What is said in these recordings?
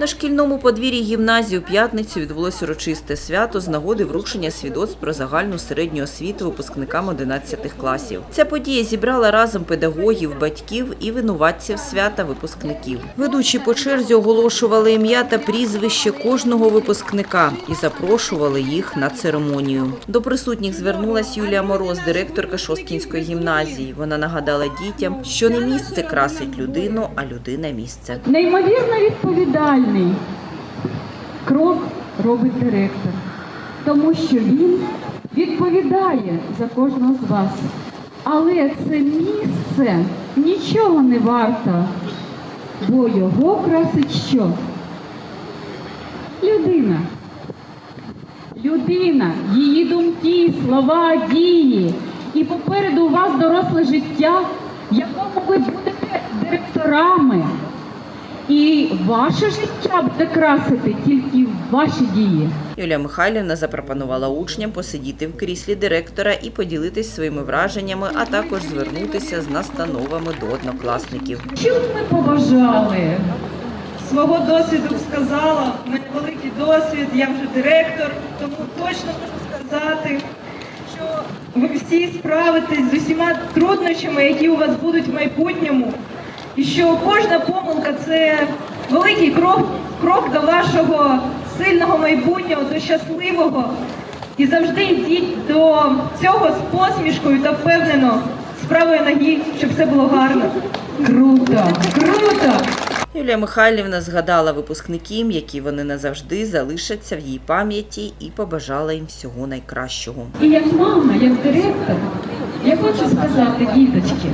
На шкільному подвір'ї гімназії у п'ятницю відбулося урочисте свято з нагоди вручення свідоцтв про загальну середню освіту випускникам 11 класів. Ця подія зібрала разом педагогів, батьків і винуватців свята випускників. Ведучі по черзі оголошували ім'я та прізвище кожного випускника і запрошували їх на церемонію. До присутніх звернулась Юлія Мороз, директорка Шосткінської гімназії. Вона нагадала дітям, що не місце красить людину, а людина місце. Неймовірно відповідальний крок робить директор, тому що він відповідає за кожного з вас. Але це місце нічого не варто, бо його красить що? Людина. Людина, її думки, слова, дії. І попереду у вас доросле життя, в якому ви будете директорами. І ваше життя буде красити тільки ваші дії. Юлія Михайлівна запропонувала учням посидіти в кріслі директора і поділитись своїми враженнями, а також звернутися з настановами до однокласників. Б ми побажали? свого досвіду сказала, у мене великий досвід, я вже директор, тому точно можу сказати, що ви всі справитесь з усіма труднощами, які у вас будуть в майбутньому, і що кожна помилка це великий крок, крок до вашого сильного майбутнього, до щасливого. І завжди йдіть до цього з посмішкою та впевнено з правої ноги, щоб все було гарно. Круто, круто! Юлія Михайлівна згадала випускників, які вони назавжди залишаться в її пам'яті, і побажала їм всього найкращого. І як мама, як директор, я хочу сказати, діточки,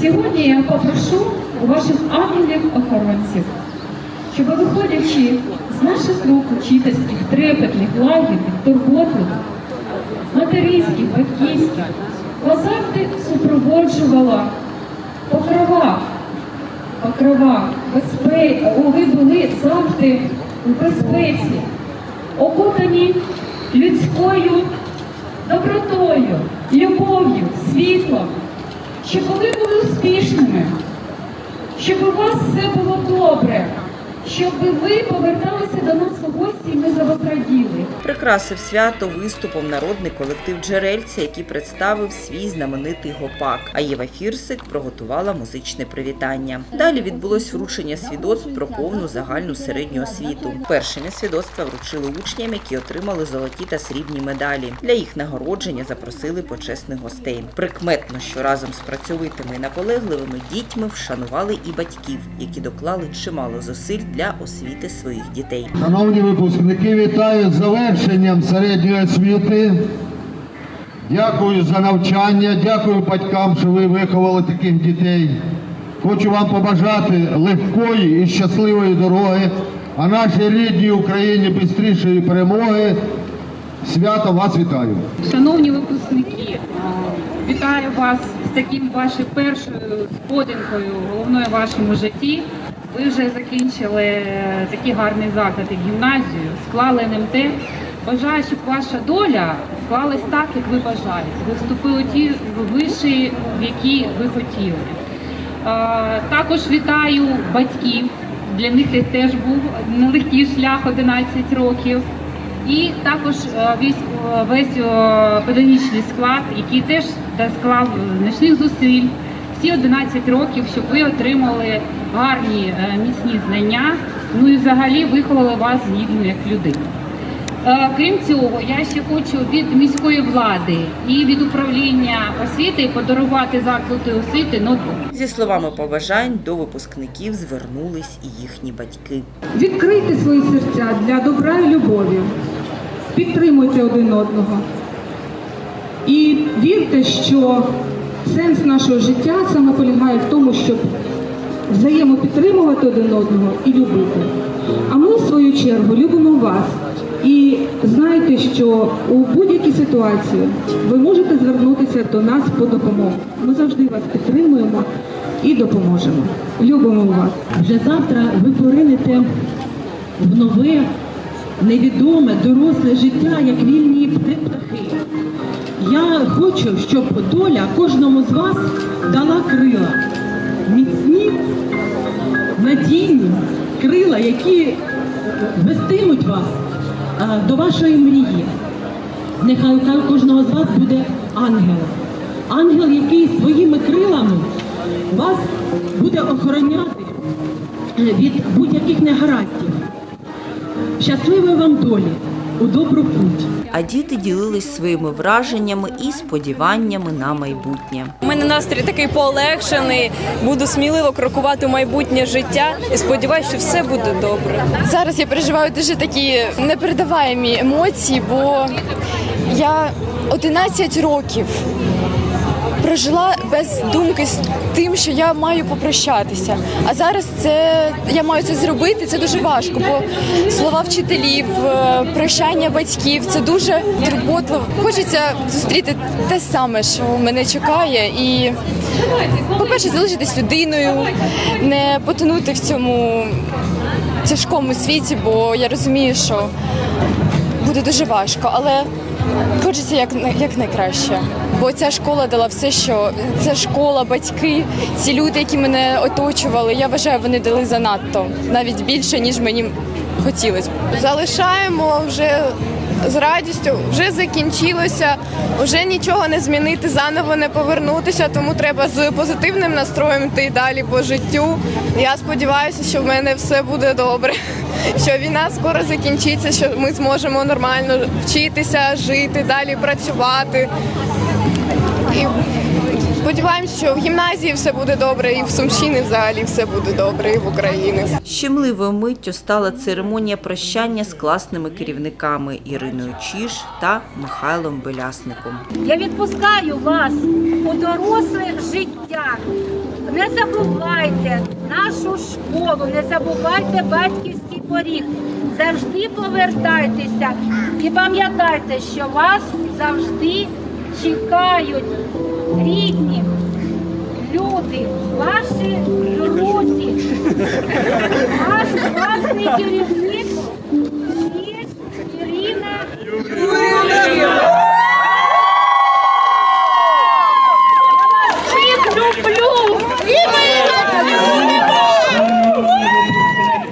сьогодні я попрошу у ваших ангелів-охоронців, щоб виходячи з наших рук учительських, трепетних, лагідних, турботних, материнських, батьківських, завжди супроводжувала по кровах, по ви були завжди у безпеці, окутані людською добротою, любов'ю, світлом, щоб ви були успішними, щоб у вас все було добре, щоб ви поверталися до нас у гості і ми за вас раділи. Прикрасив свято виступом народний колектив Джерельця, який представив свій знаменитий гопак. А Єва Фірсик приготувала музичне привітання. Далі відбулось вручення свідоцтв про повну загальну середню освіту. Першими свідоцтва вручили учням, які отримали золоті та срібні медалі. Для їх нагородження запросили почесних гостей. Прикметно, що разом з працьовитими і наполегливими дітьми вшанували і батьків, які доклали чимало зусиль для освіти своїх дітей. Шановні випускники, вітаю з завершенням середньої освіти. Дякую за навчання, дякую батькам, що ви виховали таких дітей. Хочу вам побажати легкої і щасливої дороги, а нашій рідній Україні бистрішої перемоги. Свято вас вітаю! Шановні випускники, вітаю вас з таким вашою першою сходинкою головною в вашому житті. Ви вже закінчили е, такий гарний заклад як гімназію, склали НМТ. Бажаю, щоб ваша доля склалась так, як ви бажаєте. Ви вступили ті виші, в які ви хотіли. Е, Також вітаю батьків. Для них це теж був нелегкий шлях 11 років. І також е, весь, весь педагогічний склад, який теж склав значних зусиль всі 11 років, щоб ви отримали гарні е, міцні знання, ну і взагалі виховали вас гідно як людину. Е, Крім цього, я ще хочу від міської влади і від управління освіти подарувати закладу освіти ноутбук. Зі словами побажань до випускників звернулись і їхні батьки. Відкрийте свої серця для добра і любові, підтримуйте один одного. І вірте, що сенс нашого життя саме полягає в тому, щоб взаємопідтримувати один одного і любити. А ми, в свою чергу, любимо вас. І знайте, що у будь-якій ситуації ви можете звернутися до нас по допомогу. Ми завжди вас підтримуємо і допоможемо. Любимо вас. Вже завтра ви поринете в нове, невідоме, доросле життя, як вільні птахи. Я хочу, щоб доля кожному з вас дала крила. Надійні крила, які вестимуть вас до вашої мрії. Нехай у кожного з вас буде ангел. Ангел, який своїми крилами вас буде охороняти е, від будь-яких негараздів. Щасливої вам долі, у добру путь. А діти ділились своїми враженнями і сподіваннями на майбутнє. У мене настрій такий полегшений. Буду сміливо крокувати в майбутнє життя і сподіваюся, що все буде добре. Зараз я переживаю дуже такі непередаваємі емоції, бо я 11 років прожила без думки тим, що я маю попрощатися. А зараз це я маю це зробити. Це дуже важко, бо слова вчителів, е, прощання батьків це дуже турботливо. Хочеться зустріти те саме, що мене чекає, і по-перше, залишитись людиною, не потонути в цьому тяжкому світі, бо я розумію, що буде дуже важко, але хочеться як, як найкраще. Бо ця школа дала все, що це школа, батьки, ці люди, які мене оточували, я вважаю, вони дали занадто, навіть більше, ніж мені хотілося. залишаємо вже з радістю, вже закінчилося, вже нічого не змінити, заново не повернутися, тому треба з позитивним настроєм йти далі по життю. Я сподіваюся, що в мене все буде добре, що війна скоро закінчиться, що ми зможемо нормально вчитися, жити, далі працювати. І сподіваємося, що в гімназії все буде добре, і в Сумщині взагалі все буде добре, і в Україні. Щемливою миттю стала церемонія прощання з класними керівниками Іриною Чіш та Михайлом Белясником. Я відпускаю вас у доросле життя. Не забувайте нашу школу, не забувайте батьківський поріг. Завжди повертайтеся і пам'ятайте, що вас завжди чекають рідні люди, ваші друзі, ваш власний керівник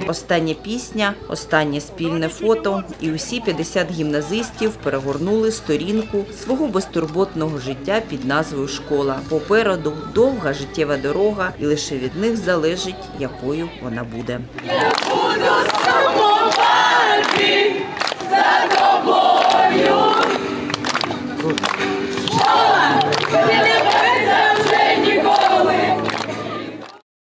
Остання пісня, останнє спільне фото, і усі 50 гімназистів перегорнули сторінку свого безтурботного життя під назвою Школа. Попереду довга життєва дорога, і лише від них залежить, якою вона буде. Школа! Це не